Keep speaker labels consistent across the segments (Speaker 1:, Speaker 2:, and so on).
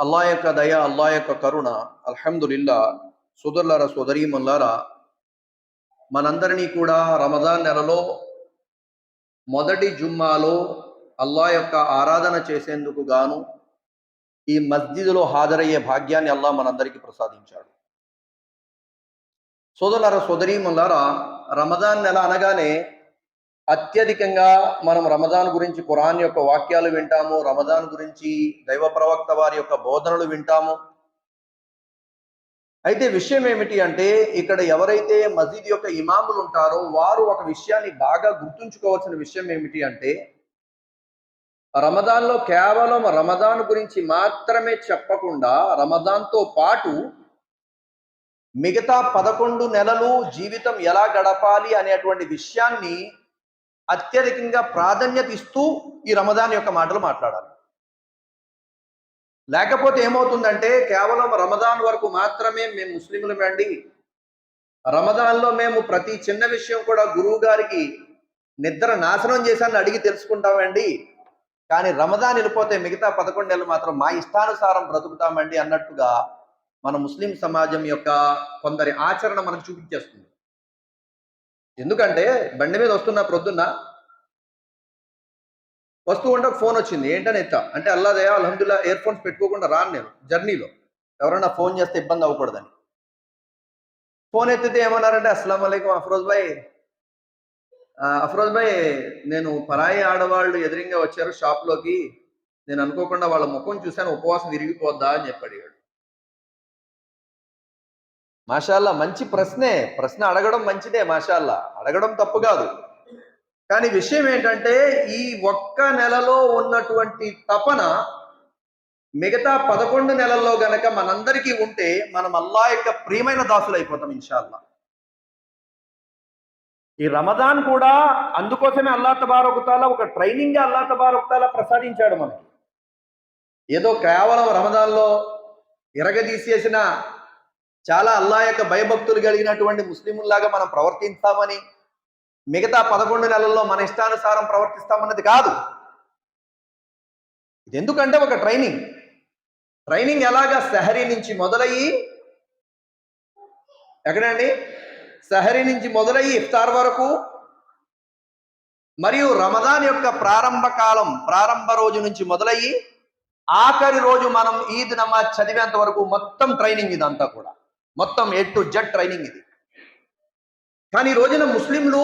Speaker 1: అల్లా యొక్క దయ అల్లా యొక్క కరుణ అల్హమ్దులిల్లా సుదర్లారా సోదరీమల్లారా మనందరినీ కూడా రమజాన్ నెలలో మొదటి జుమ్మాలో అల్లా యొక్క ఆరాధన చేసేందుకు గాను ఈ మస్జిద్లో హాజరయ్యే భాగ్యాన్ని అల్లా మనందరికీ ప్రసాదించాడు. సోదరులారా సోదరీమల్లారా రమజాన్ నెల అనగానే అత్యధికంగా మనం రమజాన్ గురించి ఖురాన్ యొక్క వాక్యాలు వింటాము రమజాన్ గురించి దైవ ప్రవక్త వారి యొక్క బోధనలు వింటాము. అయితే విషయం ఏమిటి అంటే ఇక్కడ ఎవరైతే మసీద్ యొక్క ఇమాములు ఉంటారో వారు ఒక విషయాన్ని బాగా గుర్తుంచుకోవాల్సిన విషయం ఏమిటి అంటే రమదాన్లో కేవలం రమదాన్ గురించి మాత్రమే చెప్పకుండా రమదాన్తో పాటు మిగతా పదకొండు నెలలు జీవితం ఎలా గడపాలి అనేటువంటి విషయాన్ని అత్యధికంగా ప్రాధాన్యత ఇస్తూ ఈ రమదాన్ యొక్క మాటలు మాట్లాడాలి. లేకపోతే ఏమవుతుందంటే కేవలం రమదాన్ వరకు మాత్రమే మేము ముస్లింలమండి రమదాన్లో మేము ప్రతి చిన్న విషయం కూడా గురువు గారికి నిద్ర నాశనం చేశానని అడిగి తెలుసుకుంటామండి. కానీ రమదాన్ వెళ్ళిపోతే మిగతా పదకొండు నెలలు మాత్రం మా ఇష్టానుసారం బ్రతుకుతామండి అన్నట్టుగా మన ముస్లిం సమాజం యొక్క కొందరి ఆచరణ మనకు చూపించేస్తుంది. ఎందుకంటే బండి మీద వస్తున్న ప్రొద్దున్న వస్తూ ఉంటే ఒక ఫోన్ వచ్చింది. ఏంటని ఎత్తా? అంటే అల్లాదయా అల్హమ్దుల్లా ఇయర్ ఫోన్స్ పెట్టుకోకుండా రాను నేను. జర్నీలో. ఎవరైనా ఫోన్ చేస్తే ఇబ్బంది అవ్వకూడదని. ఫోన్ ఎత్తితే ఏమన్నారంటే అస్సలం అలైకం అఫరోజ్ భాయ్. ఆ, అఫరోజ్ భాయ్ నేను పరాయి ఆడవాళ్ళు ఎదురింగా వచ్చారు షాప్లోకి. నేను అనుకోకుండా వాళ్ళ ముఖం చూశాను ఉపవాసం విరిగిపోద్దా అని చెప్పి అడిగాడు. మాషాల్లా మంచి ప్రశ్నే. ప్రశ్న అడగడం మంచిదే మాషాల్లా. అడగడం తప్పు కాదు. కానీ విషయం ఏంటంటే ఈ ఒక్క నెలలో ఉన్నటువంటి తపన మిగతా పదకొండు నెలల్లో గనక మనందరికీ ఉంటే మనం అల్లా యొక్క ప్రియమైన దాసులు అయిపోతాం ఇన్షాల్లా ఈ రమదాన్ కూడా అందుకోసమే అల్లా తబారొకతాల ఒక ట్రైనింగ్ అల్లా తబారొకతాల ప్రసాదించాడు మనకి. ఏదో కేవలం రమదాన్లో ఇరగదీసేసిన చాలా అల్లా యొక్క భయభక్తులు కలిగినటువంటి ముస్లింలాగా మనం ప్రవర్తిస్తామని మిగతా పదకొండు నెలల్లో మన ఇష్టానుసారం ప్రవర్తిస్తామన్నది కాదు. ఇది ఎందుకంటే ఒక ట్రైనింగ్ ట్రైనింగ్ ఎలాగా సహరీ నుంచి మొదలయ్యి ఎక్కడండి? సహరీ నుంచి మొదలయ్యి ఇఫ్తార్ వరకు మరియు రమదాన్ యొక్క ప్రారంభ కాలం ప్రారంభ రోజు నుంచి మొదలయ్యి ఆఖరి రోజు మనం ఈద్ నమాజ్ చదివేంత వరకు మొత్తం ట్రైనింగ్ ఇదంతా కూడా. మొత్తం ఏ టు జెడ్ ట్రైనింగ్ ఇది. కానీ ఈ రోజున ముస్లింలు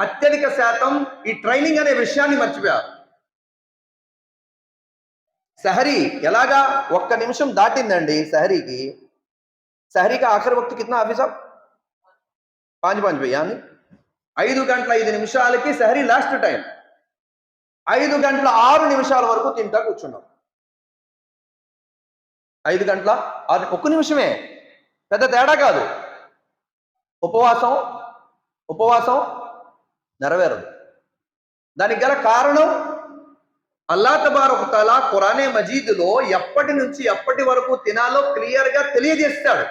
Speaker 1: అత్యధిక శాతం ఈ ట్రైనింగ్ అనే విషయాన్ని మర్చిపోయారు. సహరీ ఎలాగా ఒక్క నిమిషం దాటిందండి సహరీకి? సహరీకి ఆఖరి వక్తు కింద అభి సాబ్ పాంచ్ పాంచ్ అని? ఐదు గంటల ఐదు నిమిషాలకి సహరీ లాస్ట్ టైం. ఐదు గంటల ఆరు నిమిషాల వరకు తింటా కూర్చున్నాం. ఐదు గంటల ఆరు ఒక్క నిమిషమే. పెద్ద తేడా కాదు. ఉపవాసం ఉపవాసం నెరవేరదు. దానికి గల కారణం అల్లా తబారకుతాలా ఖురానే మజీద్లో ఎప్పటి నుంచి ఎప్పటి వరకు తినాలో క్లియర్గా తెలియజేస్తాడు.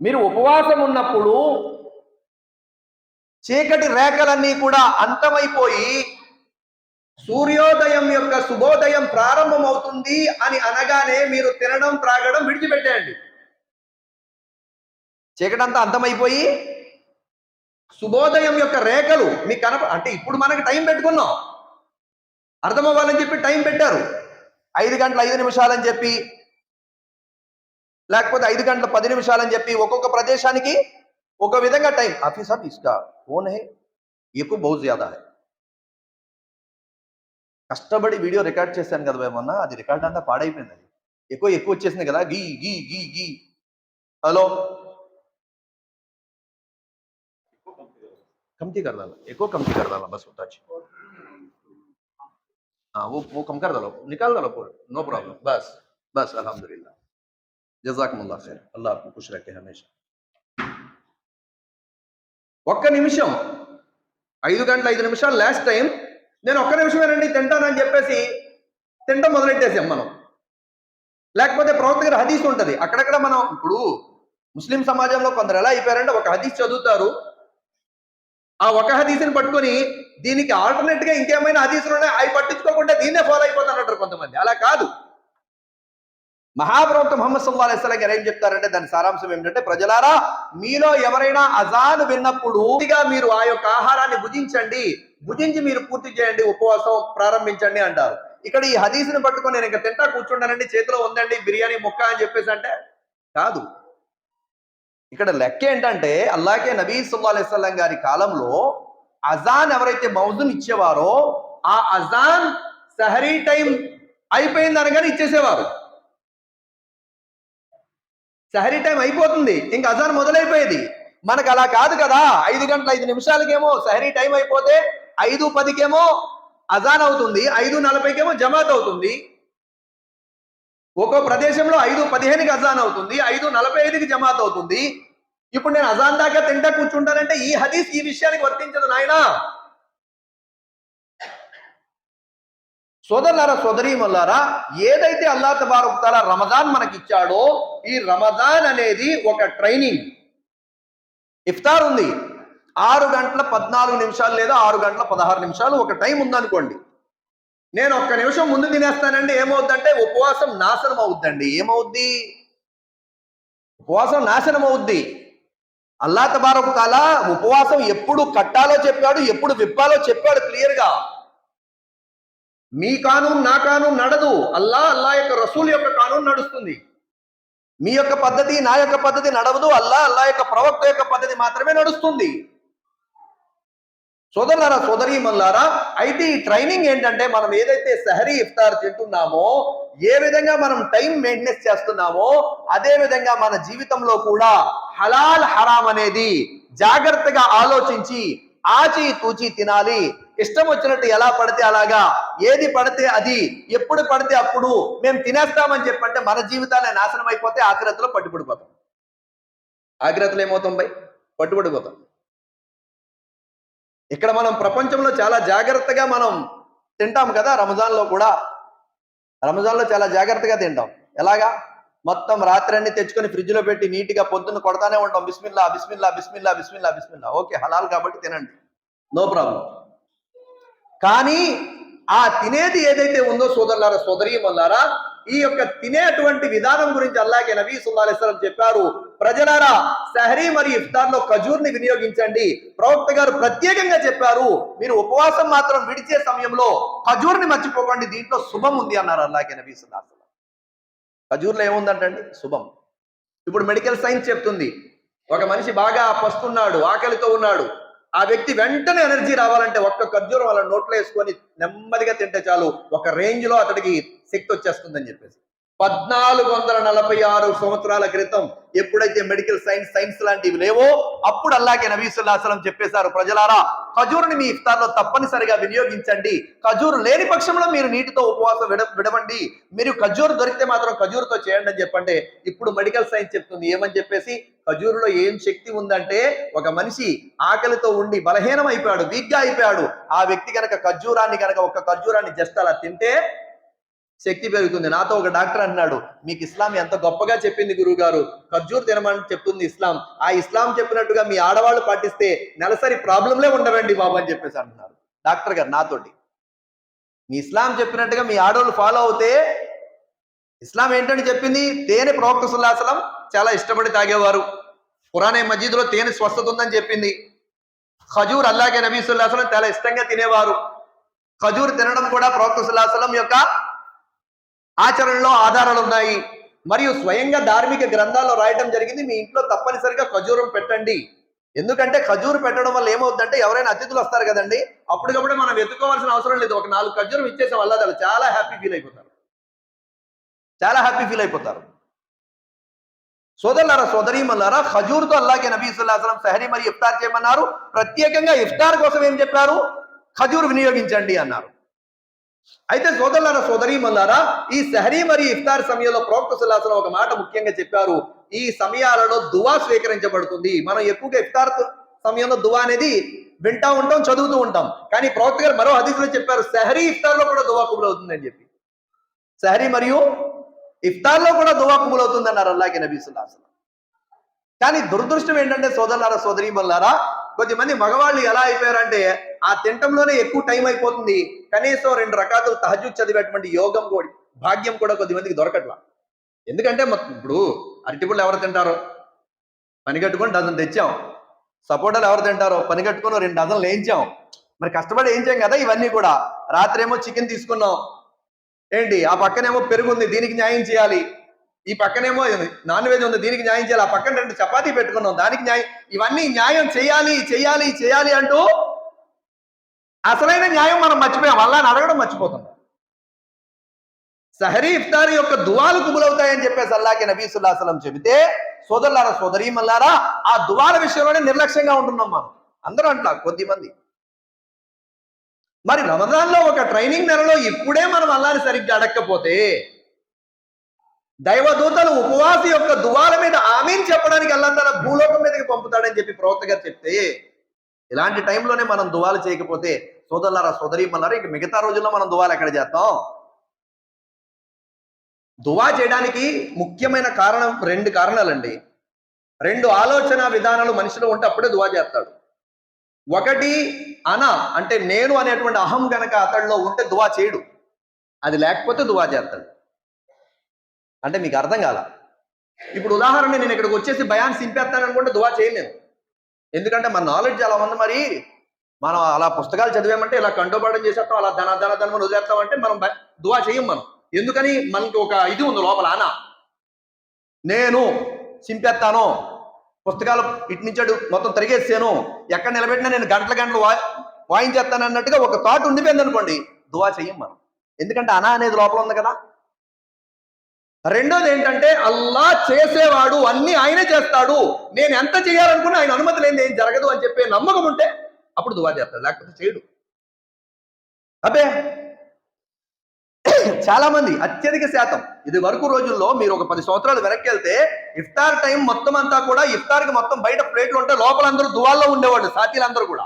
Speaker 1: మీరు ఉపవాసం ఉన్నప్పుడు చీకటి రేఖలన్నీ కూడా అంతమైపోయి సూర్యోదయం యొక్క శుభోదయం ప్రారంభమవుతుంది అని అనగానే మీరు తినడం త్రాగడం విడిచిపెట్టేయండి. చీకటంతా అంతమైపోయి శుభోదయం యొక్క రేఖలు మీకు కనప అంటే ఇప్పుడు మనకి టైం పెట్టుకున్నాం. అర్థమవ్వాలని చెప్పి టైం పెట్టారు. ఐదు గంటల ఐదు నిమిషాలని చెప్పి లేకపోతే ఐదు గంటల పది నిమిషాలని చెప్పి ఒక్కొక్క ప్రదేశానికి ఒక విధంగా టైం. ఆఫీస్ ఆఫ్ ఇస్కా ఫోన్ హే? ఎక్కువ బహుత్ జ్యాదా కష్టపడి వీడియో రికార్డ్ చేశాను కదా ఏమన్నా అది రికార్డ్ అంతా పాడైపోయింది అది. ఎక్కువ ఎక్కువ వచ్చేసింది కదా. గీ గీ గీ గీ. హలో? कमती कर डाला एक और कमती कर डाला बस होता है हाँ वो वो कम कर डालो निकाल डालो पूरा नो प्रॉब्लम बस बस अल्हम्दुलिल्लाह जजाकमुल्लाह खैर अल्लाह आपको खुश रखे हमेशा ఒక్క నిమిషం ఐదు గంటల ఐదు నిమిషాలు లాస్ట్ టైం నేను ఒక్క నిమిషమేనండి తింటానని చెప్పేసి తింటాం మొదలెట్టేసాం మనం లేకపోతే ప్రవక్త గారి హదీస్ ఉంటుంది అక్కడక్కడ మనం ఇప్పుడు ముస్లిం సమాజంలో కొందరు ఎలా అయిపోయారంటే ఒక హదీస్ చదువుతారు ఆ ఒక హదీసుని పట్టుకొని దీనికి ఆల్టర్నేట్గా ఇంకేమైనా హదీసులు ఉన్నాయి అవి పట్టించుకోకుండా దీన్నే ఫాలో అయిపోతానంటారు కొంతమంది. అలా కాదు. మహాప్రవక్త మొహమ్మద్ సుల్లా అలైస్లం గారు ఏం చెప్తారంటే దాని సారాంశం ఏమిటంటే ప్రజలారా మీలో ఎవరైనా అజాన్ విన్నప్పుడు పూర్తిగా మీరు ఆ యొక్క ఆహారాన్ని భుజించండి భుజించి మీరు పూర్తి చేయండి ఉపవాసం ప్రారంభించండి అంటారు. ఇక్కడ ఈ హదీసుని పట్టుకొని నేను ఇంకా తింటా కూర్చుంటానండి చేతిలో ఉందండి బిర్యానీ ముక్క అని చెప్పేసి అంటే కాదు. ఇక్కడ లెక్క ఏంటంటే అల్లాకే నబీ సుల్లా అలైస్లం గారి కాలంలో అజాన్ ఎవరైతే మౌజున్ ఇచ్చేవారో ఆ అజాన్ సహరీ టైం అయిపోయింది అనగానే ఇచ్చేసేవారు. సహరీ టైం అయిపోతుంది. ఇంకా అజాన్ మొదలైపోయేది. మనకు అలా కాదు కదా. ఐదు గంటల ఐదు నిమిషాలకేమో సహరీ టైం అయిపోతే ఐదు పదికేమో అజాన్ అవుతుంది. ఐదు నలభైకేమో జమాత్ అవుతుంది. ఒక్కో ప్రదేశంలో ఐదు పదిహేనుకి అజాన్ అవుతుంది ఐదు నలభై ఐదుకి జమాత్ అవుతుంది. ఇప్పుడు నేను అజాన్ దాకా తింటా కూర్చుంటానంటే ఈ హదీస్ ఈ విషయానికి వర్తించదు నాయనా. సోదరులారా సోదరీమల్లారా ఏదైతే అల్లా తబారుతారా రమజాన్ మనకి ఇచ్చాడో ఈ రమజాన్ అనేది ఒక ట్రైనింగ్. ఇఫ్తార్ ఉంది. ఆరు గంటల పద్నాలుగు నిమిషాలు లేదా ఆరు గంటల పదహారు నిమిషాలు ఒక టైం ఉందనుకోండి. నేను ఒక్క నిమిషం ముందు తినేస్తానండి ఏమవుద్దంటే ఉపవాసం నాశనం అవుద్దండి. ఏమవుద్ది? ఉపవాసం నాశనం అవుద్ది. అల్లా తబారక్ తాలా ఉపవాసం ఎప్పుడు కట్టాలో చెప్పాడు ఎప్పుడు విప్పాలో చెప్పాడు క్లియర్గా. మీ కానూన్ నా కానూన్ నడదు. అల్లా అల్లా యొక్క రసూల్ యొక్క కానూన్ నడుస్తుంది. మీ యొక్క పద్ధతి నా యొక్క పద్ధతి నడవదు. అల్లా అల్లా యొక్క ప్రవక్త యొక్క పద్ధతి మాత్రమే నడుస్తుంది. సోదరులారా సోదరి మల్లారా అయితే ఈ ట్రైనింగ్ ఏంటంటే మనం ఏదైతే సహరీ ఇఫ్తార్ తింటున్నామో ఏ విధంగా మనం టైం మెయింటెనెన్స్ చేస్తున్నామో అదే విధంగా మన జీవితంలో కూడా హలాల్ హరాం అనేది జాగ్రత్తగా ఆలోచించి ఆచి తూచి తినాలి. ఇష్టం వచ్చినట్టు ఎలా పడితే అలాగా ఏది పడితే అది ఎప్పుడు పడితే అప్పుడు మేము తినేస్తామని చెప్పంటే మన జీవితాలే నాశనం అయిపోతే ఆఖరతలో పట్టుబడిపోతాం. ఆఖరతలు ఏమవుతాం బై? పట్టుబడిపోతాం. ఇక్కడ మనం ప్రపంచంలో చాలా జాగ్రత్తగా మనం తింటాం కదా రంజాన్లో కూడా. రంజాన్లో చాలా జాగ్రత్తగా తింటాం. ఎలాగా? మొత్తం రాత్రి అన్ని తెచ్చుకొని ఫ్రిడ్జ్లో పెట్టి నీట్గా పొద్దున్న కొడతానే ఉంటాం. బిస్మిల్లా బిస్మిల్లా బిస్మిల్లా బిస్మిల్లా బిస్మిల్లా. ఓకే హలాల్ కాబట్టి తినండి. నో ప్రాబ్లం కానీ ఆ తినేది ఏదైతే ఉందో సోదరులారా సోదరీమల్లారా ఈ యొక్క తినేటువంటి విధానం గురించి అల్లాగే నబీ సుల్లాస్లం చెప్పారు. ప్రజలారా సహరీ మరియు ఇఫ్తార్లో ఖజూర్ని వినియోగించండి. ప్రవక్త గారు ప్రత్యేకంగా చెప్పారు మీరు ఉపవాసం మాత్రం విడిచే సమయంలో ఖజూర్ని మర్చిపోకండి దీంట్లో శుభం ఉంది అన్నారు అల్లాగే నబీ సుల్లాస్లం ఖజూర్లో ఏముందంటండి? శుభం. ఇప్పుడు మెడికల్ సైన్స్ చెప్తుంది ఒక మనిషి బాగా పస్తున్నాడు ఆకలితో ఉన్నాడు ఆ వ్యక్తి వెంటనే ఎనర్జీ రావాలంటే ఒక్క ఖర్జూరం వాళ్ళ నోట్లో వేసుకొని నెమ్మదిగా తింటే చాలు ఒక రేంజ్లో అతడికి శక్తి వచ్చేస్తుందని చెప్పేసి. పద్నాలుగు వందల నలభై ఆరు సంవత్సరాల క్రితం ఎప్పుడైతే మెడికల్ సైన్స్ సైన్స్ లాంటివి లేవో అప్పుడు అల్లాకే నబీసుల్లాసలం చెప్పేశారు ప్రజలారా ఖజూరుని మీ ఇఫ్తార్లో తప్పనిసరిగా వినియోగించండి. ఖజూరు లేని పక్షంలో మీరు నీటితో ఉపవాసం విడ విడవండి. మీరు ఖజూరు దొరికితే మాత్రం ఖజూరుతో చేయండి అని చెప్పంటే ఇప్పుడు మెడికల్ సైన్స్ చెప్తుంది. ఏమని చెప్పేసి ఖజూరులో ఏం శక్తి ఉందంటే ఒక మనిషి ఆకలితో ఉండి బలహీనం అయిపోయాడు వీక్గా అయిపోయాడు. ఆ వ్యక్తి కనుక ఖజూరాన్ని కనుక ఒక ఖర్జూరాన్ని జస్ట్ అలా తింటే శక్తి పెరుగుతుంది. నాతో ఒక డాక్టర్ అన్నాడు మీకు ఇస్లాం ఎంత గొప్పగా చెప్పింది గురువు గారు ఖర్జూర్ తినమని చెప్తుంది ఇస్లాం. ఆ ఇస్లాం చెప్పినట్టుగా మీ ఆడవాళ్ళు పాటిస్తే నెలసరి ప్రాబ్లంలే ఉండరండి బాబు అని చెప్పేసి అంటున్నారు. డాక్టర్ గారు నాతోటి మీ ఇస్లాం చెప్పినట్టుగా మీ ఆడవాళ్ళు ఫాలో అవుతే ఇస్లాం ఏంటని చెప్పింది? తేనె ప్రవక్త సుల్లాసలం చాలా ఇష్టపడి తాగేవారు. పురాణ మజీద్లో తేనె స్వస్థత ఉందని చెప్పింది. ఖజూర్ అల్లాగే నబీ సుల్లాసలం చాలా ఇష్టంగా తినేవారు. ఖజూర్ తినడం కూడా ప్రవక్త సుల్లాసలం యొక్క ఆచరణలో ఆధారాలు ఉన్నాయి. మరియు స్వయంగా ధార్మిక గ్రంథాల్లో రాయటం జరిగింది. మీ ఇంట్లో తప్పనిసరిగా ఖజూరం పెట్టండి. ఎందుకంటే ఖజూరు పెట్టడం వల్ల ఏమవుతుందంటే ఎవరైనా అతిథులు వస్తారు కదండి. అప్పటికప్పుడే మనం ఎత్తుకోవాల్సిన అవసరం లేదు. ఒక నాలుగు ఖజూరం ఇచ్చేసాం వల్ల వాళ్ళు చాలా హ్యాపీ ఫీల్ అయిపోతారు. చాలా హ్యాపీ ఫీల్ అయిపోతారు. సోదరులారా సోదరీమల్లారా ఖజూర్తో అల్లాగే నబీ సుల్లాహం సహరీ మరి ఇఫ్తార్ చేయమన్నారు. ప్రత్యేకంగా ఇఫ్తార్ కోసం ఏం చెప్పారు? ఖజూర్ వినియోగించండి అన్నారు. అయితే సోదరులారా సోదరీమల్లారా ఈ సహరీ మరియు ఇఫ్తార్ సమయంలో ప్రవక్త సుల్లాసనం ఒక మాట ముఖ్యంగా చెప్పారు. ఈ సమయాలలో దువా స్వీకరించబడుతుంది. మనం ఎక్కువగా ఇఫ్తార్ సమయంలో దువా అనేది వింటా ఉంటాం చదువుతూ ఉంటాం. కానీ ప్రవక్త గారు మరో హదీసులో చెప్పారు సహరీ ఇఫ్తార్లో కూడా దువా కుబుల్ అవుతుందని చెప్పి. సహరీ మరియు ఇఫ్తార్లో కూడా దువా కుబుల్ అవుతుంది అన్నారు అల్లాగే నబీ సుల్లాసన కానీ దురదృష్టం ఏంటంటే సోదరులారా సోదరీమల్లారా కొద్దిమంది మగవాళ్ళు ఎలా అయిపోయారంటే ఆ తింటంలోనే ఎక్కువ టైం అయిపోతుంది. కనీసం రెండు రకాలు తహజు చదివేటువంటి యోగం కూడా భాగ్యం కూడా కొద్దిమందికి దొరకట్లా. ఎందుకంటే ఇప్పుడు అరటిపళ్ళు ఎవరు తింటారు? పని కట్టుకొని డజన్ తెచ్చాం. సపోటాలు ఎవరు తింటారో? పని కట్టుకొని రెండు డజన్లు వేయించాం. మరి కష్టపడి వేయించాం కదా ఇవన్నీ కూడా. రాత్రి ఏమో చికెన్ తీసుకున్నాం. ఏంటి? ఆ పక్కనేమో పెరుగు ఉంది దీనికి న్యాయం చేయాలి. ఈ పక్కనేమో నాన్ వెజ్ ఉంది దీనికి న్యాయం చేయాలి. ఆ పక్కన రెండు చపాతీ పెట్టుకున్నాం దానికి న్యాయం. ఇవన్నీ న్యాయం చేయాలి చేయాలి చేయాలి అంటూ అసలైన న్యాయం మనం మర్చిపోయాం. అలా అడగడం మర్చిపోతున్నాం సహరీ ఇఫ్తారి యొక్క దువాలు కుబులవుతాయని చెప్పేసి అల్లాకి అసలం చెబితే సోదరులారా సోదరీమల్లారా ఆ దువాల విషయంలోనే నిర్లక్ష్యంగా ఉంటున్నాం మనం. అందరూ అంట్లా కొద్దిమంది. మరి రమదాన్లో ఒక ట్రైనింగ్ నెలలో ఇప్పుడే మనం అల్లాని సరిగ్గా అడగకపోతే దైవదూతలు ఉపవాసి యొక్క దువాల మీద ఆమీన్ చెప్పడానికి అల్లా తన భూలోకం మీదకి పంపుతాడని చెప్పి ప్రవక్త గారు చెప్తే ఇలాంటి టైంలోనే మనం దువాలు చేయకపోతే సోదరులారా సోదరీమల్లారా ఇంక మిగతా రోజుల్లో మనం దువాలు ఎక్కడ చేస్తాం? దువా చేయడానికి ముఖ్యమైన కారణం రెండు కారణాలండి. రెండు ఆలోచన విధానాలు మనిషిలో ఉంటే అప్పుడే దువా చేస్తాడు. ఒకటి అన అంటే నేను అనేటువంటి అహం గనక అతడిలో ఉంటే దువా చేయడు. అది లేకపోతే దువా చేస్తాడు. అంటే మీకు అర్థం కాల. ఇప్పుడు ఉదాహరణ నేను ఇక్కడికి వచ్చేసి భయాన్ని సింపేస్తాను అనుకుంటే దువా చేయలేను ఎందుకంటే మన నాలెడ్జ్ అలా ఉంది మరి. మనం అలా పుస్తకాలు చదివామంటే ఇలా కంటోపాఠం చేసేస్తాం అలా ధన ధన ధనం వదిలేస్తామంటే మనం దువా చేయం మనం. ఎందుకని? మనకి ఒక ఇది ఉంది లోపల అనా. నేను చింపేస్తాను పుస్తకాలు ఇటు నుంచాడు మొత్తం తిరిగేసాను. ఎక్కడ నిలబెట్టినా నేను గంటల గంటలు వా వాయించేస్తాను అన్నట్టుగా ఒక థాట్ ఉండిపోయింది అనుకోండి దువా చెయ్యం మనం. ఎందుకంటే అనా అనేది లోపల ఉంది కదా. రెండోది ఏంటంటే అల్లా చేసేవాడు అన్ని ఆయనే చేస్తాడు. నేను ఎంత చేయాలనుకున్నా ఆయన అనుమతి లేని ఏం జరగదు అని చెప్పే నమ్మకం ఉంటే అప్పుడు దువా చేస్తాడు లేకపోతే చేయడు. అబ్బే! చాలా మంది అత్యధిక శాతం ఇది వరకు రోజుల్లో మీరు ఒక పది సంవత్సరాలు వెనక్కి వెళ్తే ఇఫ్తార్ టైం మొత్తం అంతా కూడా ఇఫ్తార్కి మొత్తం బయట ప్లేట్లు ఉంటే లోపల అందరూ దువాల్లో ఉండేవాళ్ళు సాతీలందరూ కూడా.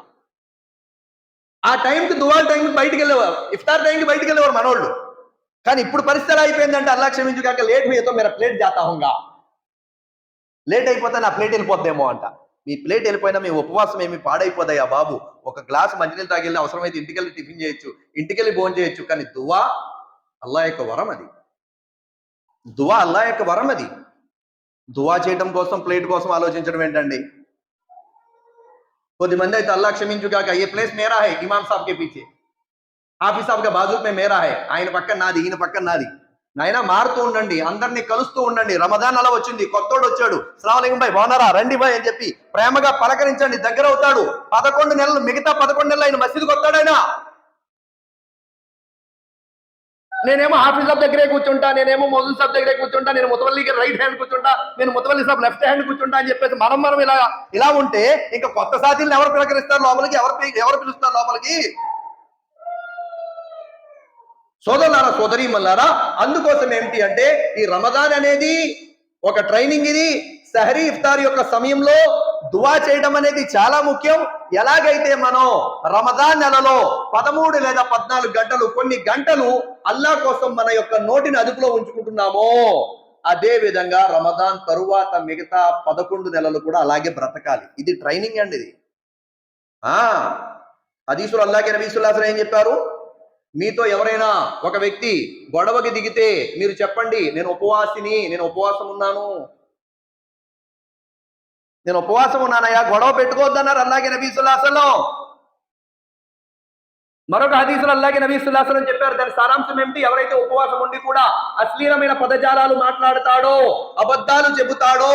Speaker 1: ఆ టైంకి దువాల టైంకి బయటకు వెళ్ళేవారు ఇఫ్తార్ టైంకి బయటకు వెళ్ళేవారు మనోళ్ళు. కానీ ఇప్పుడు పరిస్థితి ఎలా అయిపోయిందంటే అల్లా క్షమించు కాక లేట్ మీతో మీరు ప్లేట్ జాతా హోంగా. లేట్ అయిపోతే నా ప్లేట్ వెళ్ళిపోద్దేమో అంట. మీ ప్లేట్ వెళ్ళిపోయినా మీ ఉపవాసం ఏమి పాడైపోదయ్యా బాబు. ఒక గ్లాస్ మంచినీళ్ళు తాగిల్లి అవసరమైతే ఇంటికెళ్ళి టిఫిన్ చేయొచ్చు ఇంటికెళ్ళి భోజనం చేయొచ్చు కానీ దువా అల్లా యొక్క వరం అది. దువా అల్లా యొక్క వరం అది. దువా చేయడం కోసం ప్లేట్ కోసం ఆలోచించడం ఏంటండి? కొద్దిమంది అయితే అల్లా క్షమించుగాక ఏ ప్లేస్ మేరా హై ఇమాం సాబ్ కే ఆఫీస్ సాబ్ కా మే మేరా హై. ఆయన పక్కన నాది ఈయన పక్కన నాది. నాయన మారుతూ ఉండండి. అందరినీ కలుస్తూ ఉండండి. రమదాన్ అలా వచ్చింది. కొత్తోడు వచ్చాడు. శ్రావలింగం భాయ్ బాగున్నారా? రండి భాయ్ అని చెప్పి ప్రేమగా పలకరించండి. దగ్గర అవుతాడు. పదకొండు నెలలు మిగతా పదకొండు నెలలు ఆయన మసీదుకి వస్తాడైనా నేనేమో ఆఫీస్ సాబ్ దగ్గరే కూర్చుంటా నేనేమో మోజన్ సాబ్ దగ్గరే కూర్చుంటా నేను ముతవల్లికి రైట్ హ్యాండ్ కూర్చుంటా నేను ముతవల్లి సాబ్ లెఫ్ట్ హ్యాండ్ కూర్చుంటా అని చెప్పేసి మనం మనం ఇలా ఇలా ఉంటే ఇంకా కొత్త సాథీలను ఎవరు పిలకరిస్తారు లోపలికి? ఎవరు ఎవరు పిలుస్తారు లోపలికి? సోదరులారా సోదరీమల్లారా అందుకోసం ఏమిటి అంటే ఈ రమదాన్ అనేది ఒక ట్రైనింగ్ ఇది. సహరీ ఇఫ్తార్ యొక్క సమయంలో దువా చేయడం అనేది చాలా ముఖ్యం. ఎలాగైతే మనం రమదాన్ నెలలో పదమూడు లేదా పద్నాలుగు గంటలు కొన్ని గంటలు అల్లా కోసం మన యొక్క నోటిని అదుపులో ఉంచుకుంటున్నామో అదే విధంగా రమదాన్ తరువాత మిగతా పదకొండు నెలలు కూడా అలాగే బ్రతకాలి. ఇది ట్రైనింగ్ అండి ఇది. ఆ హదీసులు అల్లాగే నబీసుల్లాసన్ ఏం చెప్పారు? మీతో ఎవరైనా ఒక వ్యక్తి గొడవకి దిగితే మీరు చెప్పండి నేను ఉపవాసిని నేను ఉపవాసం ఉన్నాను. నేను ఉపవాసం ఉన్నానయ్యా గొడవ పెట్టుకోవద్దన్నారు అల్లాగే నబీసుల్లాసలో మరొక హదీసులు అల్లాగే నబీసుల్లాసలం చెప్పారు దాని సారాంశం ఏమిటి? ఎవరైతే ఉపవాసం ఉండి కూడా అశ్లీలమైన పదజాలాలు మాట్లాడతాడో అబద్ధాలు చెబుతాడో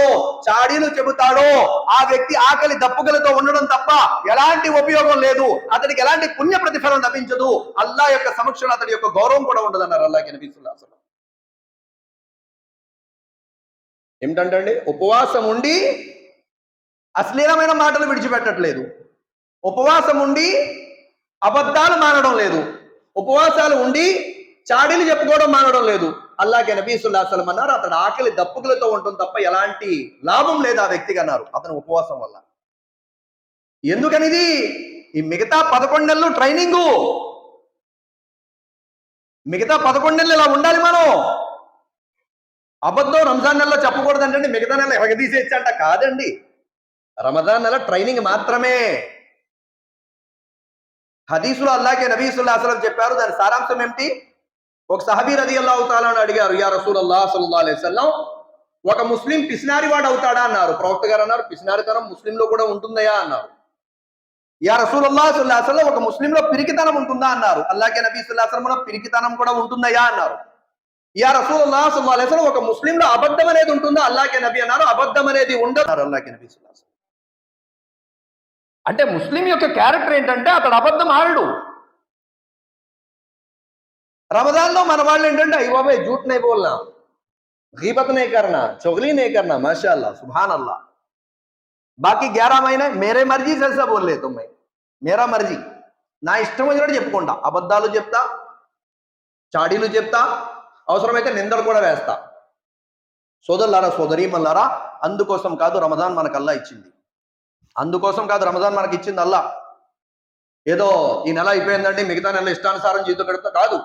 Speaker 1: చాడీలు చెబుతాడో ఆ వ్యక్తి ఆకలి దప్పుకలతో ఉండడం తప్ప ఎలాంటి ఉపయోగం లేదు. అతనికి ఎలాంటి పుణ్య ప్రతిఫలం లభించదు. అల్లా యొక్క సమక్షంలో అతడి యొక్క గౌరవం కూడా ఉండదన్నారు అల్లాగే నబీసుల్లాసలం ఏమిటంటే ఉపవాసం ఉండి అశ్లీలమైన మాటలు విడిచిపెట్టట్లేదు. ఉపవాసం ఉండి అబద్ధాలు మానడం లేదు. ఉపవాసాలు ఉండి చాడీలు చెప్పుకోవడం మానడం లేదు. అల్లాగే నబీసుల్లాసలం అన్నారు అతడు ఆకలి దప్పుకులతో ఉంటుంది తప్ప ఎలాంటి లాభం లేదు ఆ వ్యక్తికి అన్నారు అతను ఉపవాసం వల్ల. ఎందుకనిది? ఈ మిగతా పదకొండు నెలలు ట్రైనింగు. మిగతా పదకొండు నెలలు ఇలా ఉండాలి మనం. అబద్ధం రంజాన్ నెలలో చెప్పకూడదంటే మిగతా నెల ఎగదీసేచ్చంట కాదండి. రమజాన్ నెల ట్రైనింగ్ మాత్రమే. హదీసులో అల్లాకే నబీసుల్లా అసలం చెప్పారు దాని సారాంశం ఏమిటి? ఒక సహబీ రది అల్లా అవుతానని అడిగారు యా రసూల్ అల్లా సల్లా అలైవల్లం ఒక ముస్లిం పిసినారి వాడు అవుతాడా? అన్నారు. ప్రవక్త గారు అన్నారు పిసినారితనం ముస్లింలో కూడా ఉంటుందయా? అన్నారు. యా రసూల్ అల్లా సల్లాహం ఒక ముస్లింలో పిరికితనం ఉంటుందా? అన్నారు. అల్లాకే నబీ సుల్లాహంలో పిరికితనం కూడా ఉంటుందయా? అన్నారు. యా రసూల్ అల్లా సల్లాహం ఒక ముస్లింలో అబద్ధం అనేది ఉంటుందా? అల్లాకే నబీ అన్నారు. అబద్ధం అనేది ఉండదు. అన్నారు అల్లాకే నబీ సుల్లా
Speaker 2: అంటే ముస్లిం యొక్క క్యారెక్టర్ ఏంటంటే అతడు అబద్ధం ఆడడు.
Speaker 1: రమదాన్లో మన వాళ్ళు ఏంటంటే అయ్యి బాబాయ్ జూట్ నై బోల్నా? గీబత్ నే కర్నా? చొగలీ నే కర్నా? మాషా అల్లా సుభాన్ అల్లా బాకీ గ్యారా మేరే మర్జీ సెల్సా బోల్లే తొమ్మిది మేరా మర్జీ. నా ఇష్టం వచ్చినట్టు చెప్పుకుంటా. అబద్ధాలు చెప్తా చాడీలు చెప్తా అవసరమైతే నిందలు కూడా వేస్తా. సోదరులారా సోదరీమల్లారా అందుకోసం కాదు రమదాన్ మనకల్లా ఇచ్చింది. అందుకోసం కాదు రమజాన్ మనకి ఇచ్చింది అల్లా ఏదో ఈ నెల అయిపోయిందండి మిగతా నెల ఇష్టానుసారం జీతం గడుపుతా కాదు.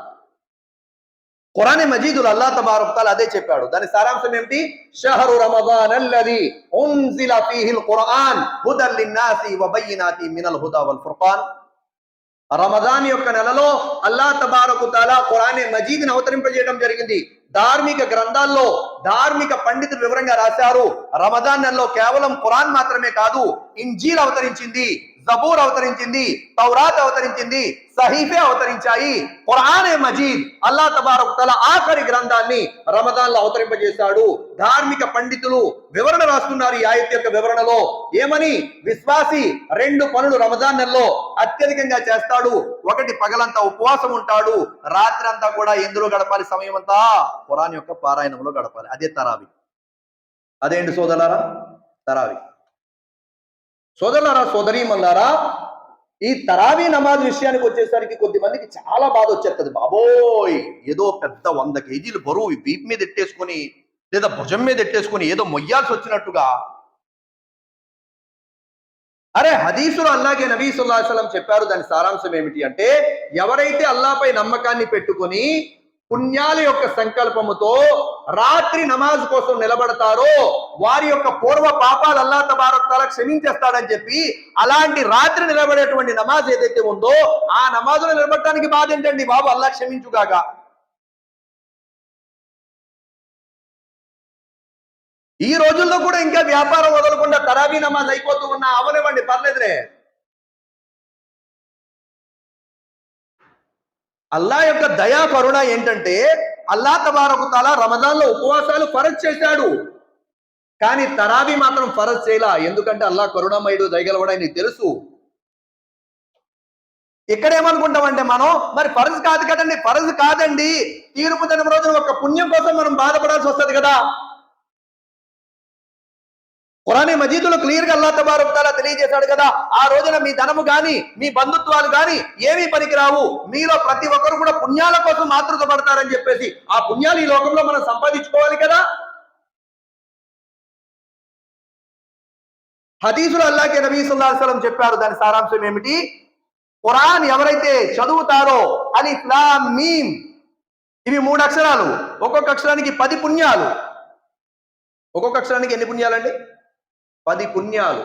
Speaker 1: ఖురాని మజీదులు అల్లా తబారక్ అదే చెప్పాడు. దాని సారాంశం ఏమిటి? షహరు రమదాన్ అల్లది ఉంజిల ఫీహిల్ ఖురాన్ హుదల్ లిన్నాసి వ బయ్యినాతి మినల్ హుదా వల్ ఫుర్ఖాన్. రమదాన్ యొక్క నెలలో అల్లా తబారకు తాలా ఖురాన్ మజీద్ని అవతరింపజేయడం జరిగింది. ధార్మిక గ్రంథాల్లో ధార్మిక పండితులు వివరంగా రాశారు. రమదాన్ నెలలో కేవలం ఖురాన్ మాత్రమే కాదు ఇంజీల్ అవతరించింది. జబూర్ అవతరించింది తౌరాత్ అవతరించింది సహీఫే అవతరించాయి. ఖురాన్ మజీద్ అల్లా తబారక్ తల ఆఖరి గ్రంథాన్ని రమదాన్లో అవతరింపజేశాడు. ధార్మిక పండితులు వివరణ రాస్తున్నారు ఈ ఆయత్ యొక్క వివరణలో. ఏమని? విశ్వాసి రెండు పనులు రమజాన్ నెలలో అత్యధికంగా చేస్తాడు. ఒకటి పగలంతా ఉపవాసం ఉంటాడు. రాత్రి అంతా కూడా ఎందులో గడపాలి? సమయం అంతా ఖురాన్ యొక్క పారాయణంలో గడపాలి. అదే తరావి. అదేంటి సోదరులారా? తరావి. సోదరులారా సోదరీమన్నారా ఈ తరావీ నమాజ్ విషయానికి వచ్చేసరికి కొద్ది మందికి చాలా బాధ వచ్చేస్తుంది బాబోయ్! ఏదో పెద్ద వంద కేజీలు బరువు వీపు మీద ఎట్టేసుకొని లేదా భుజం మీద ఎట్టేసుకొని ఏదో మొయ్యాల్సి వచ్చినట్టుగా. అరే హదీసులు అల్లాగే నబీ సుల్లాహం చెప్పారు దాని సారాంశం ఏమిటి అంటే ఎవరైతే అల్లాపై నమ్మకాన్ని పెట్టుకొని పుణ్యాల యొక్క సంకల్పముతో రాత్రి నమాజ్ కోసం నిలబడతారో వారి యొక్క పూర్వ పాపాలు అల్లా తబారతాల క్షమించేస్తాడని చెప్పి అలాంటి రాత్రి నిలబడేటువంటి నమాజ్ ఏదైతే ఉందో ఆ నమాజులో నిలబడటానికి బాధ ఏంటండి? బాబు అల్లా క్షమించుగాక ఈ రోజుల్లో కూడా ఇంకా వ్యాపారం వదలకుండా తరాబీ నమాజ్ అయిపోతూ ఉన్నా అవనివ్వండి పర్లేదులే. అల్లా యొక్క దయా కరుణ ఏంటంటే అల్లా తబారకు తాలా రమజాన్లో ఉపవాసాలు ఫరజ్ చేశాడు. కానీ తరావి మాత్రం ఫరజ్ చేయలా. ఎందుకంటే అల్లా కరుణమయుడు దయగలవడని తెలుసు. ఇక్కడేమనుకుంటామంటే మనం మరి ఫరజ్ కాదు కదండి ఫరజ్ కాదండి. తీర్పు దినం రోజున ఒక పుణ్యం కోసం మనం బాధపడాల్సి వస్తుంది కదా. ఖురానీ మజీదులో క్లియర్గా అల్లా తబారుతాలా తెలియజేశాడు కదా ఆ రోజున మీ ధనము గాని మీ బంధుత్వాలు గాని ఏమీ పనికిరావు. మీలో ప్రతి ఒక్కరు కూడా పుణ్యాల కోసం మాతృత పడతారని చెప్పేసి ఆ పుణ్యాలు ఈ లోకంలో మనం సంపాదించుకోవాలి కదా? హదీసులు అల్లాకే నబీ సుల్లాహం చెప్పారు దాని సారాంశం ఏమిటి? ఖురాన్ ఎవరైతే చదువుతారో అని ఇస్లాం మీమ్ ఇవి మూడు అక్షరాలు. ఒక్కొక్క అక్షరానికి పది పుణ్యాలు. ఒక్కొక్క అక్షరానికి ఎన్ని పుణ్యాలండి? పది పుణ్యాలు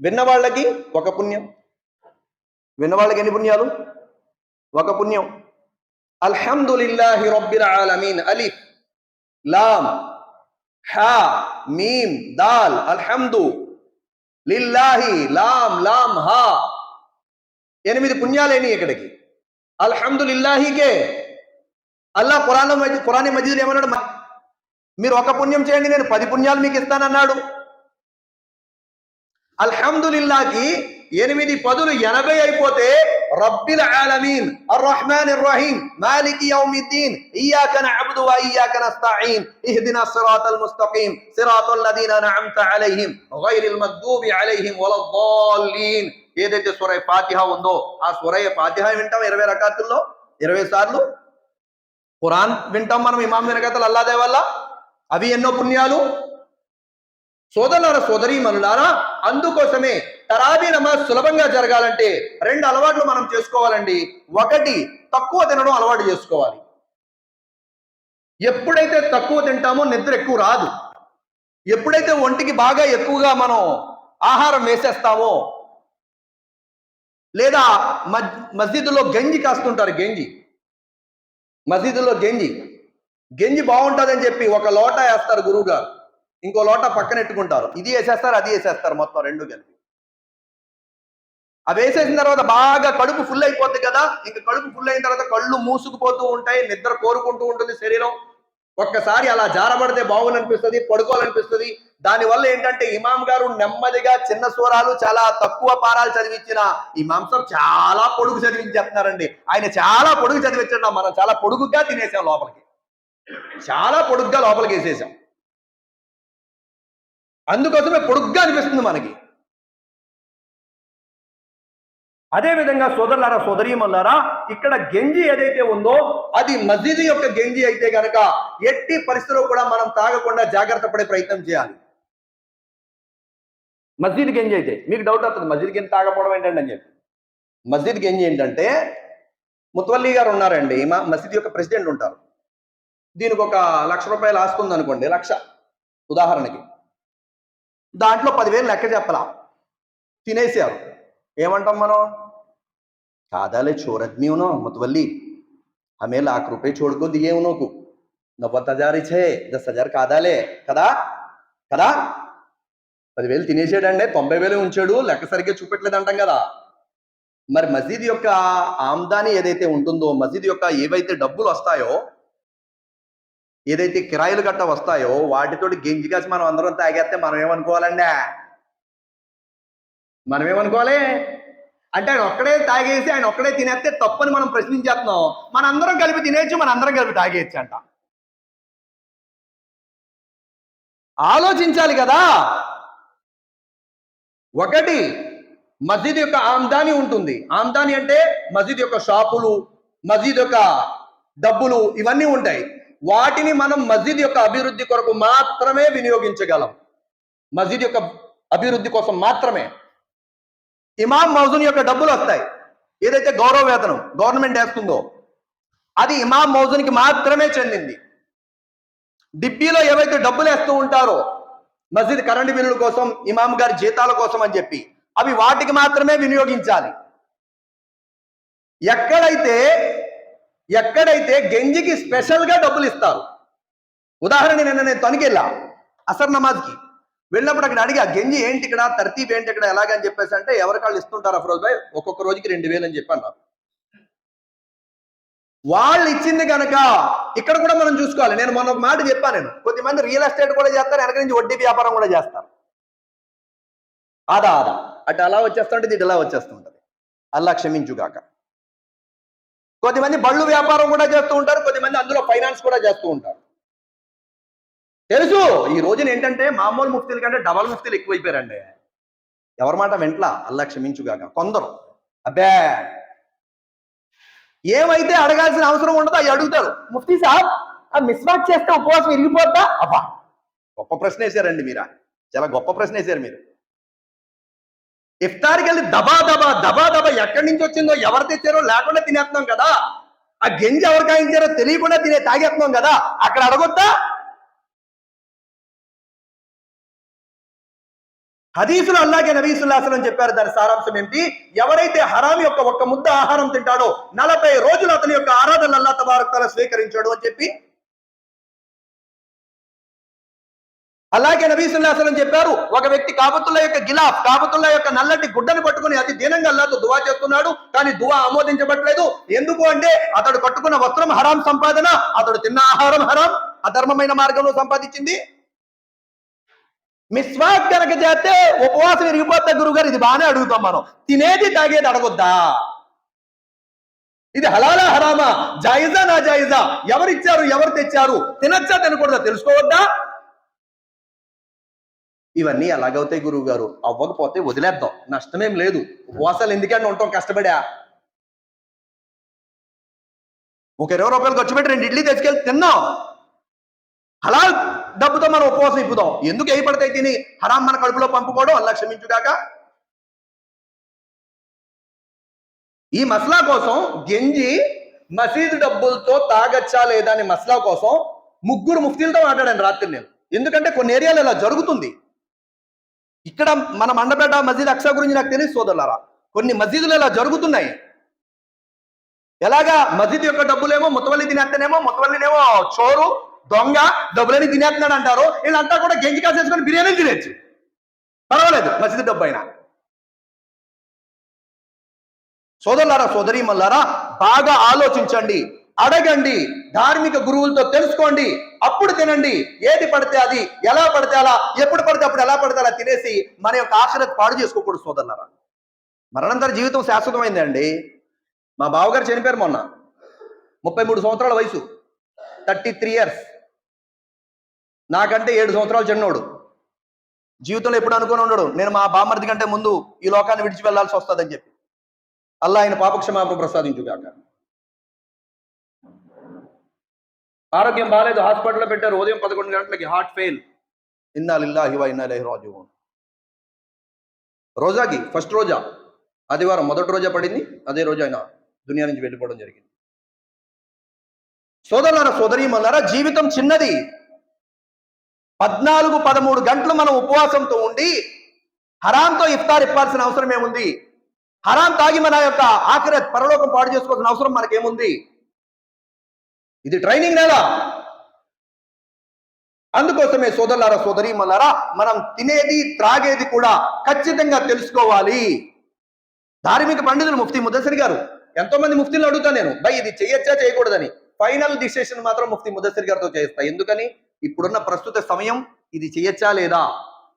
Speaker 1: విన్నవాళ్ళకి ఒక పుణ్యం విన్నవాళ్ళకి ఎన్ని పుణ్యాలు ఒక పుణ్యం అల్హమ్దులిల్లాహి రబ్బిల్ ఆలమీన్ అలిఫ్ లామ్ హా మీమ్ దాల్ అల్హమ్దు లిల్లాహి లామ్ లామ్ హా ఎనిమిది పుణ్యాలేని ఇక్కడికి అల్హమ్దులిల్లాహికే అల్లా ఖురాన్ ఖురాన్ మజీదులు ఏమన్నాడు మీరు ఒక పుణ్యం చేయండి నేను పది పుణ్యాలు మీకు ఇస్తానన్నాడు. అల్హమ్దులిల్లాకి ఎనిమిది పదులు ఎనభై అయిపోతే రబ్బిల్ ఆలమీన్ అర్రహ్మాన్ రహీం మాలికి యౌమిద్దీన్ ఇయ్యాక నఅబుదు వ ఇయ్యాక నస్తഈన్ ఇహ్దినా సిరాతల్ ముస్తఖీం సిరాతల్ లదీన అన్అమ్త అలైహిం గైరిల్ మగ్దూబి అలైహిం వలద్దాలీన్ ఏదైతే సూరయ ఫాతిహా ఉందో ఆ సూరయ ఫాతిహ వింటాం ఇరవై రకాతుల్లో ఇరవై సార్లు. ఖురాన్ వింటాం మనం ఇమాం వినగతలు అల్లాదే వల్ల అవి ఎన్నో పుణ్యాలు? సోదరులారా సోదరి మనులారా అందుకోసమే తరాబీ నమాజ్ సులభంగా జరగాలంటే రెండు అలవాట్లు మనం చేసుకోవాలండి. ఒకటి తక్కువ తినడం అలవాటు చేసుకోవాలి. ఎప్పుడైతే తక్కువ తింటామో నిద్ర ఎక్కువ రాదు. ఎప్పుడైతే ఒంటికి బాగా ఎక్కువగా మనం ఆహారం వేసేస్తామో లేదా మస్జిద్లో గంజి కాస్తుంటారు గంజి. మసీదులో గంజి. గెంజి బాగుంటుందని చెప్పి ఒక లోట వేస్తారు గురువు గారు ఇంకో లోట పక్కనెట్టుకుంటారు. ఇది వేసేస్తారు అది వేసేస్తారు మొత్తం రెండు కలిపి. అవి వేసేసిన తర్వాత బాగా కడుపు ఫుల్ అయిపోద్ది కదా? ఇంకా కడుపు ఫుల్ అయిన తర్వాత కళ్ళు మూసుకుపోతూ ఉంటాయి నిద్ర కోరుకుంటూ ఉంటుంది శరీరం. ఒక్కసారి అలా జారబడితే బాగుననిపిస్తుంది పడుకోవాలనిపిస్తుంది. దానివల్ల ఏంటంటే ఇమాం గారు నెమ్మదిగా చిన్న స్వరాలు చాలా తక్కువ పారాలు చదివించిన ఇమాం సార్ చాలా పొడుగు చదివించేస్తున్నారండి. ఆయన చాలా పొడుగు చదివించడం మనం చాలా పొడుగుగా తినేసాం లోపలికి. చాలా పొడుగ్గా లోపలికి వేసేసాం. అందుకోసమే పొడుగ్గా అనిపిస్తుంది మనకి. అదే విధంగా సోదరులారా సోదరీమల్లారా ఇక్కడ గెంజి ఏదైతే ఉందో అది మస్జిద్ యొక్క గెంజి అయితే గనక ఎట్టి పరిస్థితిలో కూడా మనం తాగకుండా జాగ్రత్త పడే ప్రయత్నం చేయాలి. మస్జిద్ గెంజి అయితే మీకు డౌట్ వస్తుంది మస్జిద్ గెంజి తాగకపోవడం ఏంటండి అని చెప్పి. మస్జిద్ గెంజి ఏంటంటే ముత్వల్లి గారు ఉన్నారండి మా మసీద్ యొక్క ప్రెసిడెంట్ ఉంటారు. దీనికి ఒక లక్ష రూపాయలు ఆస్తుంది అనుకోండి లక్ష ఉదాహరణకి దాంట్లో పదివేలు లెక్క చెప్పలా తినేసారు ఏమంటాం మనం కాదాలే छोड़ आदमी हो ना मुतवली हमें लाख रुपए छोड़ को दिए उन्हों को नब्बत हजार ही छे दस हजार కాదాలే కదా కదా పదివేలు తినేసాడండి తొంభై వేలు ఉంచాడు లెక్క సరిగ్గా చూపెట్టలేదు అంటాం కదా మరి మసీద్ యొక్క ఆమ్దాని ఏదైతే ఉంటుందో మసీద్ యొక్క ఏవైతే డబ్బులు వస్తాయో ఏదైతే కిరాయిలు గట్ట వస్తాయో వాటితోటి గింజి కాసి మనం అందరం తాగేస్తే మనం ఏమనుకోవాలండి మనం ఏమనుకోవాలి అంటే ఆయన ఒక్కడే తాగేసి ఆయన ఒక్కడే తినేస్తే తప్పని మనం ప్రశ్నించేస్తున్నాం. మన అందరం కలిపి తినేయచ్చు మన అందరం కలిపి తాగేయచ్చు అంట. ఆలోచించాలి కదా? ఒకటి మస్జిద్ యొక్క ఆమ్దాని ఉంటుంది. ఆమ్దాని అంటే మస్జిద్ యొక్క షాపులు మస్జిద్ యొక్క డబ్బులు ఇవన్నీ ఉంటాయి. వాటిని మనం మస్జిద్ యొక్క అభివృద్ధి కొరకు మాత్రమే వినియోగించగలం. మస్జిద్ యొక్క అభివృద్ధి కోసం మాత్రమే. ఇమాం మౌజున్ యొక్క డబ్బులు వస్తాయి. ఏదైతే గౌరవ వేతనం గవర్నమెంట్ వేస్తుందో అది ఇమాం మౌజున్కి మాత్రమే చెందింది. డిబ్బీలో ఏవైతే డబ్బులు వేస్తూ ఉంటారో మస్జిద్ కరెంటు బిల్లుల కోసం ఇమాం గారి జీతాల కోసం అని చెప్పి అవి వాటికి మాత్రమే వినియోగించాలి. ఎక్కడైతే ఎక్కడైతే గెంజికి స్పెషల్గా డబ్బులు ఇస్తారు ఉదాహరణ నిన్న నేను తనికెళ్ళా అసర్ నమాజ్కి. వెళ్ళినప్పుడు అక్కడ అడిగా గెంజి ఏంటి ఇక్కడ? తర్తీబ్ ఏంటి ఇక్కడ? ఎలాగని చెప్పేసి అంటే ఎవరికి వాళ్ళు ఇస్తుంటారు అఫరోజ్ భాయ్? ఒక్కొక్క రోజుకి రెండు వేలు అని చెప్పి అన్నారు. వాళ్ళు ఇచ్చింది కనుక ఇక్కడ కూడా మనం చూసుకోవాలి. నేను మొన్న ఒక మాట చెప్పాను నేను. కొద్దిమంది రియల్ ఎస్టేట్ కూడా చేస్తారు వెనక నుంచి వడ్డీ వ్యాపారం కూడా చేస్తారు. ఆదా ఆదా. అటు అలా వచ్చేస్తుంటే ఇటు ఇలా వచ్చేస్తుంటది. అల్లా క్షమించుగాక. కొద్దిమంది బళ్ళు వ్యాపారం కూడా చేస్తూ ఉంటారు కొద్దిమంది అందులో ఫైనాన్స్ కూడా చేస్తూ ఉంటారు. తెలుసు ఈ రోజున ఏంటంటే మామూలు ముఫ్తీల కంటే డబల్ ముఫ్తీలు ఎక్కువైపోయారండి. ఎవరి మాట వెంట్లా? అల్లా క్షమించుగాక కొందరు. అబ్బే! ఏమైతే అడగాల్సిన అవసరం ఉండదో అవి అడుగుతారు. ముఫ్తీ సాబ్ ఆ మిస్వాక్ చేస్తే ఉపవాసం ఇరిగిపోతా? అబ్బా! గొప్ప ప్రశ్న వేశారండి మీరా. చాలా గొప్ప ప్రశ్న వేశారు మీరు. ఇఫ్తార్కి వెళ్ళి దబా దబా దబా దబా ఎక్కడి నుంచి వచ్చిందో ఎవరు తెచ్చారో లేకుండా తినేస్తున్నాం కదా. ఆ గెంజి ఎవరు కాయించారో తెలియకుండా తినే తాగేస్తున్నాం కదా. అక్కడ అడగొద్దా? హదీసులు అల్లాగే నబీసుల్లాసనం చెప్పారు దాని సారాంశం ఏంటి ఎవరైతే హరామి యొక్క ఒక్క ముద్ద ఆహారం తింటాడో నలభై రోజులు అతని యొక్క ఆరాధన అల్లా తబారక్ స్వీకరించాడు అని చెప్పి అలాగే నబీసుల్లాసనం చెప్పారు ఒక వ్యక్తి కాబతుల్లా యొక్క గిలాఫ్ కాబతుల్లా యొక్క నల్లటి గుడ్డను పట్టుకుని అతి దీనంగా అల్లాతో దువా చేస్తున్నాడు కానీ దువా ఆమోదించబట్లేదు ఎందుకు అంటే అతడు కట్టుకున్న వస్త్రం హరాం సంపాదన అతడు తిన్న ఆహారం హరాం అధర్మమైన మార్గంలో సంపాదించింది. మిస్వాక్ కనుక చేస్తే ఉపవాసం విరిగిపోతా గురుగారు ఇది బాగానే అడుగుతాం మనం. తినేది తాగేది అడగొద్దా? ఇది హలాలా హరామా? జాయిజా నా జాయిజా? ఎవరిచ్చారు ఎవరు తెచ్చారు? తినచ్చా తినకూడదా? తెలుసుకోవద్దా? ఇవన్నీ ఎలాగవుతాయి గురువు గారు అవ్వకపోతే వదిలేద్దాం. నష్టమేం లేదు. ఉపవాసాలు ఎందుకంటే ఉంటాం కష్టపడా? ఒక ఇరవై రూపాయలు ఖర్చు పెట్టి రెండు ఇడ్లీ తెచ్చుకెళ్ళి తిన్నాం. అలా డబ్బుతో మనం ఉపవాసం ఇప్పుదాం ఎందుకు ఏ తిని? హరాం మన కడుపులో పంపుకోవడం అలా క్షమించుగాక. ఈ మసలా కోసం గెంజి మసీదు డబ్బులతో తాగచ్చా లేదా అని మసలా కోసం ముగ్గురు ముఫ్తీలతో మాట్లాడాను రాత్రి నేను. ఎందుకంటే కొన్ని ఏరియాలో ఇలా జరుగుతుంది. ఇక్కడ మన మండపేట మసీద్ అక్ష గురించి నాకు తెలియదు సోదరులారా. కొన్ని మసీదులు ఇలా జరుగుతున్నాయి. ఎలాగా మసీద్ యొక్క డబ్బులేమో ముతవల్లి తినేస్తానేమో ముతవల్లినేమో చోరు దొంగ డబ్బులని తినేస్తున్నాడు అంటారు. వీళ్ళంతా కూడా గెంజి కాసేసుకొని బిర్యానీ తినేచ్చు. పర్వాలేదు మసీదు డబ్బు అయినా. సోదరులారా సోదరి మల్లారా బాగా ఆలోచించండి. అడగండి. ధార్మిక గురువులతో తెలుసుకోండి. అప్పుడు తినండి. ఏది పడితే అది ఎలా పడితే అలా ఎప్పుడు పడితే అప్పుడు ఎలా పడితే అలా తినేసి మన యొక్క ఆఖరత్ పాడు చేసుకోకూడదు సోదరులారా. మరణంతర జీవితం శాశ్వతమైందండి మా బావగారు చనిపోయారు మొన్న. ముప్పై మూడు సంవత్సరాల వయసు. Thirty three years. నాకంటే ఏడు సంవత్సరాలు చిన్నోడు. జీవితంలో ఎప్పుడు అనుకుని ఉండడు. నేను మా బామ్మర్ది కంటే ముందు ఈ లోకాన్ని విడిచి వెళ్ళాల్సి వస్తుందని చెప్పి. అల్లా ఆయన పాపక్షమాపణ ప్రసాదించుగాక. ఆరోగ్యం బాగాలేదు హాస్పిటల్లో పెట్టారు ఉదయం పదకొండు గంటలకి హార్ట్ ఫెయిల్. ఇన్నా లిల్లాహి వా ఇన్నా ఇలైహి రోజాకి ఫస్ట్ రోజా ఆదివారం మొదటి రోజా పడింది అదే రోజు ఆయన దునియా నుంచి వెళ్ళిపోవడం జరిగింది. సోదరులారా సోదరి మల్లారా జీవితం చిన్నది. పద్నాలుగు పదమూడు గంటలు మనం ఉపవాసంతో ఉండి హరాంతో ఇఫ్తార్ ఇప్పాల్సిన అవసరం ఏముంది? హరాం తాగి మన యొక్క ఆఖరి పరలోకం పాడు చేసుకోవాల్సిన అవసరం మనకేముంది? ఇది ట్రైనింగ్ నెల. అందుకోసమే సోదరులారా సోదరి మల్లారా మనం తినేది త్రాగేది కూడా ఖచ్చితంగా తెలుసుకోవాలి. ధార్మిక పండితులు ముఫ్తీ ముదస్సిర్ గారు ఎంతో మంది ముఫ్తీలు అడుగుతా నేను. బై ఇది చేయొచ్చా చేయకూడదని. ఫైనల్ డిసిషన్ మాత్రం ముఫ్తీ ముదస్సిర్ గారితో చేస్తా. ఎందుకని? ఇప్పుడున్న ప్రస్తుత సమయం ఇది చేయొచ్చా లేదా?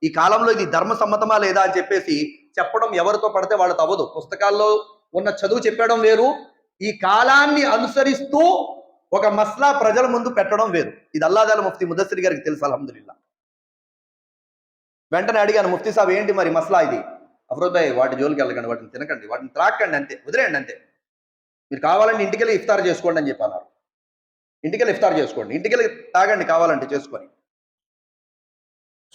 Speaker 1: ఈ కాలంలో ఇది ధర్మ సమ్మతమా లేదా అని చెప్పేసి చెప్పడం ఎవరితో పడితే వాళ్ళతో అవ్వదు. పుస్తకాల్లో ఉన్న చదువు చెప్పడం వేరు. ఈ కాలాన్ని అనుసరిస్తూ ఒక మస్లా ప్రజల ముందు పెట్టడం వేరు. ఇది అల్లాదాల ముఫ్తీ ముదస్సిర్ గారికి తెలుసు అలహదుల్లా వెంటనే అడిగాను ముఫ్తీ సాబ్ ఏంటి మరి మస్లా ఇది? అఫరోజ్ వాటి జోలికి వెళ్ళకండి వాటిని తినకండి వాటిని త్రాక్కండి అంతే వదిలేయండి అంతే. మీరు కావాలంటే ఇంటికెళ్ళి ఇఫ్తార్ చేసుకోండి అని చెప్పి అన్నారు. ఇంటికెళ్ళి ఇఫ్తార్ చేసుకోండి ఇంటికెళ్ళి తాగండి కావాలంటే చేసుకొని.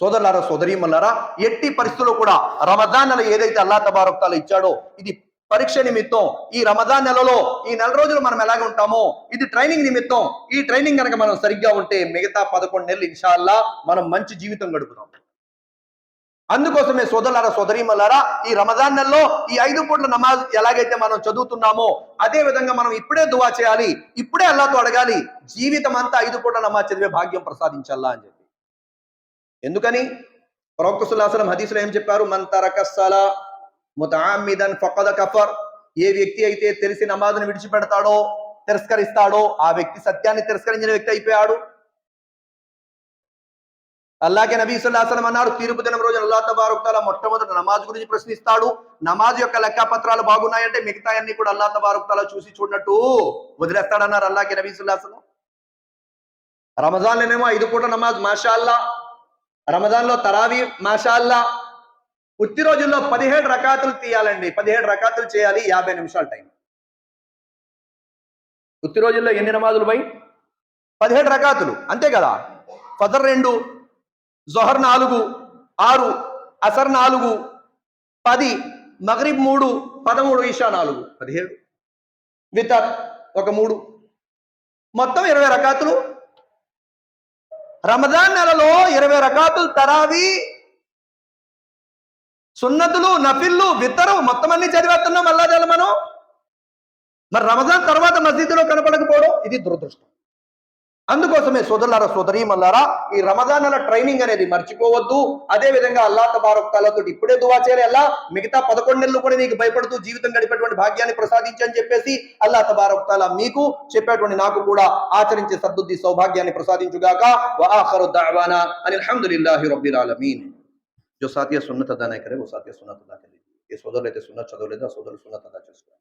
Speaker 1: సోదరులారా సోదరీమల్లారా ఎట్టి పరిస్థితుల్లో కూడా రమదాన్ నెల ఏదైతే అల్లా తబారక్తాలు ఇచ్చాడో ఇది పరీక్ష నిమిత్తం ఈ రమదాన్ నెలలో ఈ నెల రోజులు మనం ఎలాగ ఉంటామో ఇది ట్రైనింగ్ నిమిత్తం. ఈ ట్రైనింగ్ కనుక మనం సరిగ్గా ఉంటే మిగతా పదకొండు నెలలు ఇన్షాల్లా మనం మంచి జీవితం గడుపుతాం. అందుకోసమే సోదరులారా సోదరీమలారా ఈ రమజాన్ నెలలో ఈ ఐదు పూట్ల నమాజ్ ఎలాగైతే మనం చదువుతున్నామో అదే విధంగా మనం ఇప్పుడే దువా చేయాలి ఇప్పుడే అల్లాతో అడగాలి జీవితం అంతా ఐదు పూట్ల నమాజ్ చదివే భాగ్యం ప్రసాదించాలా అని చెప్పి. ఎందుకని? ప్రవక్త సుల్లాసలం హదీసులో ఏం చెప్పారు? మన్ తరకస్సలా ముతామిదన్ ఫకద కఫర్. ఏ వ్యక్తి అయితే తెలిసి నమాజ్ను విడిచిపెడతాడో తిరస్కరిస్తాడో ఆ వ్యక్తి సత్యాన్ని తిరస్కరించిన వ్యక్తి అయిపోయాడు. అల్లాకే నబీ సుల్లాసలం అన్నారు తీర్పు దినం రోజు అల్లా తబారుక్తాల మొట్టమొదటి నమాజ్ గురించి ప్రశ్నిస్తాడు. నమాజ్ యొక్క లెక్కపత్రాలు బాగున్నాయంటే మిగతా అన్ని కూడా అల్లా తబారుక్తాల చూసి చూడనట్టు వదిలేస్తాడన్నారు అల్లాగే నబీ సుల్లాసలం రమజాన్లోనేమో ఐదు పూట నమాజ్ మాషాల్లా. రమజాన్లో తరావీ మాషాల్లా. ఉత్తి రోజుల్లో పదిహేడు రకాతులు తీయాలండి. పదిహేడు రకాతులు చేయాలి. యాభై నిమిషాల టైం. ఉత్తి రోజుల్లో ఎన్ని నమాజులు పోయి? పదిహేడు రకాతులు. అంతే కదా? ఫజర్ రెండు జొహర్ నాలుగు ఆరు అసర్ నాలుగు పది మగరిబ్ మూడు పదమూడు ఈషా నాలుగు. పదిహేడు. వితర్ ఒక మూడు. మొత్తం ఇరవై రకాతులు. రమజాన్ నెలలో ఇరవై రకాతులు తరావి సున్నతులు నఫిల్లు విత్తరు మొత్తం అన్ని చదివేస్తున్నాం అల్లాదాలు మనం. మరి రమజాన్ తర్వాత మసీదులో కనపడకపోవడం ఇది దురదృష్టం. అందుకోసమే సోదరులారా సోదరి మల్లారా ఈ రమజాన్ అలా ట్రైనింగ్ అనేది మర్చిపోవద్దు. అదే విధంగా అల్లా తబారొక్తాలతో ఇప్పుడే దువా చేయాలి. అలా మిగతా పదకొండు నెలలు కూడా నీకు భయపడుతూ జీవితం గడిపేటువంటి భాగ్యాన్ని ప్రసాదించని చెప్పేసి అల్లా తబారొక్తాల మీకు చెప్పేటువంటి నాకు కూడా ఆచరించే సద్బుద్ధి సౌభాగ్యాన్ని ప్రసాదించుగాక. వాహరు దావానా అని అల్హమ్దులిల్లాహి రబ్బిల్ ఆలమీన్. جو ساتھی سنت ادا نہیں کرے، وہ ساتھی سنت ادا کرے یہ సోదరులు అయితే సున్నత్ చదవలేదు ఆ సోదరులు సున్నత్ అదా చేసుకోవాలి